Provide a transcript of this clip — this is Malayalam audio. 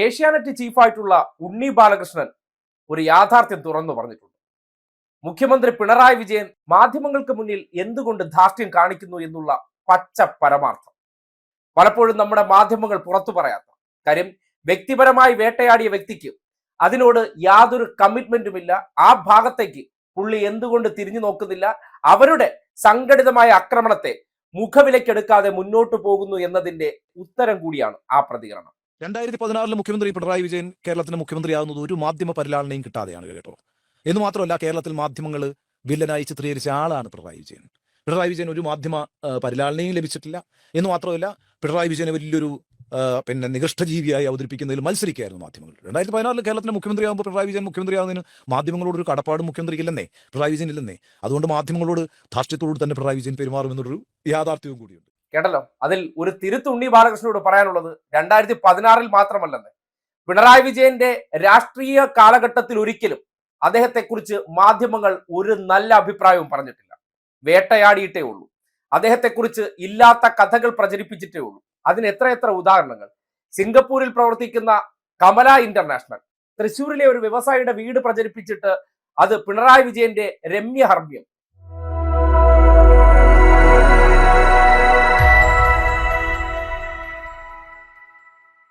ഏഷ്യാനെറ്റ് ചീഫായിട്ടുള്ള ഉണ്ണി ബാലകൃഷ്ണൻ ഒരു യാഥാർത്ഥ്യം തുറന്നു പറഞ്ഞിട്ടുണ്ട്. മുഖ്യമന്ത്രി പിണറായി വിജയൻ മാധ്യമങ്ങൾക്ക് മുന്നിൽ എന്തുകൊണ്ട് ധാർഷ്ട്യം കാണിക്കുന്നു എന്നുള്ള പച്ച പരമാർത്ഥം. പലപ്പോഴും നമ്മുടെ മാധ്യമങ്ങൾ പുറത്തു പറയാത്ത കാര്യം വ്യക്തിപരമായി വേട്ടയാടിയ വ്യക്തിക്ക് അതിനോട് യാതൊരു കമ്മിറ്റ്മെന്റും ഇല്ല ആ ഭാഗത്തേക്ക് പുള്ളി എന്തുകൊണ്ട് തിരിഞ്ഞു നോക്കുന്നില്ല? അവരുടെ സംഘടിതമായ ആക്രമണത്തെ മുഖവിലക്കെടുക്കാതെ മുന്നോട്ടു പോകുന്നു എന്നതിന്റെ ഉത്തരം കൂടിയാണ് ആ പ്രതികരണം. രണ്ടായിരത്തി പതിനാറിൽ മുഖ്യമന്ത്രി പിണറായി വിജയൻ കേരളത്തിന്റെ മുഖ്യമന്ത്രിയാകുന്നത് ഒരു മാധ്യമ പരിലാളനയും കിട്ടാതെയാണ് കേട്ടോ. എന്ന് മാത്രമല്ല കേരളത്തിൽ മാധ്യമങ്ങൾ വില്ലനായി ചിത്രീകരിച്ച ആളാണ് പിണറായി വിജയൻ. പിണറായി വിജയൻ ഒരു മാധ്യമ പരിലാളനയും ലഭിച്ചിട്ടില്ല. എന്ന് മാത്രമല്ല പിണറായി വിജയനെ വലിയൊരു പിന്നെ നികഷ്ടജീവിയായി അവതരിപ്പിക്കുന്നതിൽ മത്സരിക്കുകയായിരുന്നു മാധ്യമങ്ങൾ. രണ്ടായിരത്തി പതിനാറിൽ കേരളത്തിന്റെ മുഖ്യമന്ത്രിയാകുമ്പോൾ പിണറായി വിജയൻ മുഖ്യമന്ത്രിയാകുന്നതിന് മാധ്യമങ്ങളോട് ഒരു കടപ്പാട് മുഖ്യമന്ത്രിക്കില്ലെന്നേ പിണറായി വിജയൻ ഇല്ലെന്നേ അതുകൊണ്ട് മാധ്യമങ്ങളോട് ധാർഷ്ട്യത്തോട് തന്നെ പിണറായി വിജയൻ പെരുമാറുമെന്നൊരു യാഥാർത്ഥ്യവും കൂടിയുണ്ട്. കേട്ടല്ലോ? അതിൽ ഒരു തിരുത്തുണ്ണി ബാലകൃഷ്ണനോട് പറയാനുള്ളത് രണ്ടായിരത്തി പതിനാറിൽ മാത്രമല്ലെന്ന്. പിണറായി വിജയന്റെ രാഷ്ട്രീയ കാലഘട്ടത്തിൽ ഒരിക്കലും അദ്ദേഹത്തെക്കുറിച്ച് മാധ്യമങ്ങൾ ഒരു നല്ല അഭിപ്രായവും പറഞ്ഞിട്ടില്ല. വേട്ടയാടിയിട്ടേ ഉള്ളൂ. അദ്ദേഹത്തെക്കുറിച്ച് ഇല്ലാത്ത കഥകൾ പ്രചരിപ്പിച്ചിട്ടേ ഉള്ളൂ. അതിന് എത്രയെത്ര ഉദാഹരണങ്ങൾ. സിംഗപ്പൂരിൽ പ്രവർത്തിക്കുന്ന കമല ഇന്റർനാഷണൽ. തൃശ്ശൂരിലെ ഒരു വ്യവസായിയുടെ വീട് പ്രചരിപ്പിച്ചിട്ട് അത് പിണറായി വിജയന്റെ രമ്യ ഹർമ്മ്യം.